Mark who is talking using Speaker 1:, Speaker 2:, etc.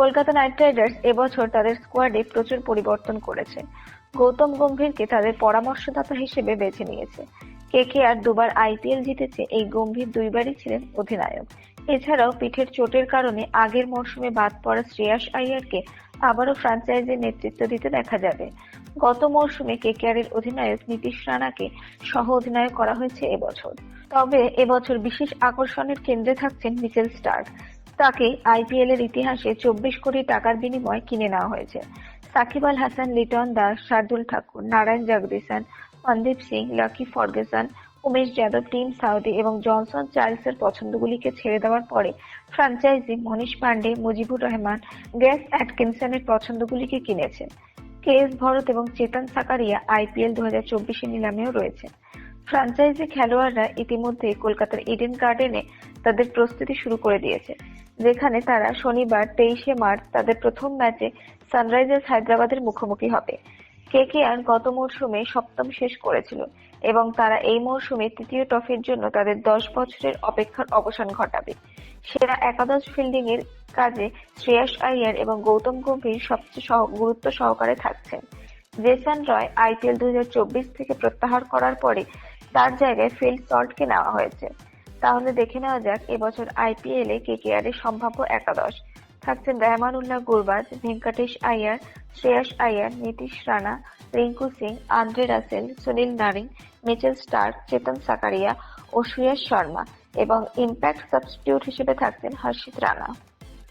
Speaker 1: Kolkata night Riders এবছর তাদের স্কোয়াডে প্রচুর পরিবর্তন করেছে। গৌতম গম্ভীরকে তাদের পরামর্শদাতা হিসেবে বেছে নিয়েছে। কেকেআর দুবার আইপিএল জিতেছে এই গম্ভীর দুইবারই ছিলেন অধিনায়ক। এছাড়াও পিঠের চোটের কারণে আগের মরশুমে বাদ পড়া শ্রেয়াস আইয়ারকে আবারও ফ্র্যাঞ্চাইজির নেতৃত্ব দিতে দেখা যাবে। গত মরশুমে কেকেআর এর অধিনায়ক নীতিশ রানাকে সহ অধিনায়ক করা হয়েছে এবছর। তবে এবছর বিশেষ আকর্ষণের কেন্দ্রে থাকছেন মিচেল স্টার্ক। তাকে আইপিএল এর ইতিহাসে চব্বিশ কোটি টাকার বিনিময়ে কিনে নেওয়া হয়েছে। Shakib Al Hasan, Liton Das, Shardul Thakur, Narayan Jagadeesan Mandeep Singh, Lockie Ferguson, Umesh Yadav, Tim Southee এবং জনসন চার্লসের পছন্দগুলিকে ছেড়ে দেওয়ার পরে ফ্র্যাঞ্চাইজি মনীষ পান্ডে, মুজিবুর রহমান গ্যাস অ্যাটকিনসনের পছন্দগুলিকে কিনেছেন। কে এস ভরত এবং চেতন সাকারিয়া আইপিএল দু হাজার চব্বিশের নিলামেও রয়েছে ফ্র্যাঞ্চাইজি খেলোয়াড়রা ইতিমধ্যে কলকাতার ইডেন গার্ডেনে তাদের প্রস্তুতি শুরু করে দিয়েছে, যেখানে তারা শনিবার তেইশে মার্চ তাদের প্রথম ম্যাচে সানরাইজার্স হায়দ্রাবাদের মুখোমুখি হবে। কেকেআর গত মরশুমে সপ্তম শেষ করেছিল এবং তারা এই মরশুমে তৃতীয় ট্রফির জন্য তাদের দশ বছরের অপেক্ষার অবসান ঘটাবে। সেরা একাদশ ফিল্ডিং এর কাজে শ্রেয়াস আইয়ার এবং গৌতম গম্ভীর সবচেয়ে গুরুত্ব সহকারে থাকছেন। জেসন রয় আইপিএল দুই হাজার চব্বিশ থেকে প্রত্যাহার করার পরে তার জায়গায় ফিল সল্টকে নেওয়া হয়েছে। তাহলে দেখে নেওয়া যাক, এবছর আইপিএল কেকেআর এর সম্ভাব্য একাদশ। থাকছেন Rahmanullah Gurbaz, Venkatesh Iyer, Shreyas Iyer, Nitish Rana, Rinku Singh, Andre Russell, Sunil Narine, Mitchell Starc, Chetan Sakariya ও সুয়াস শর্মা এবং ইম্প্যাক্ট সাবস্টিটিউট হিসেবে থাকছেন হর্ষিত রানা।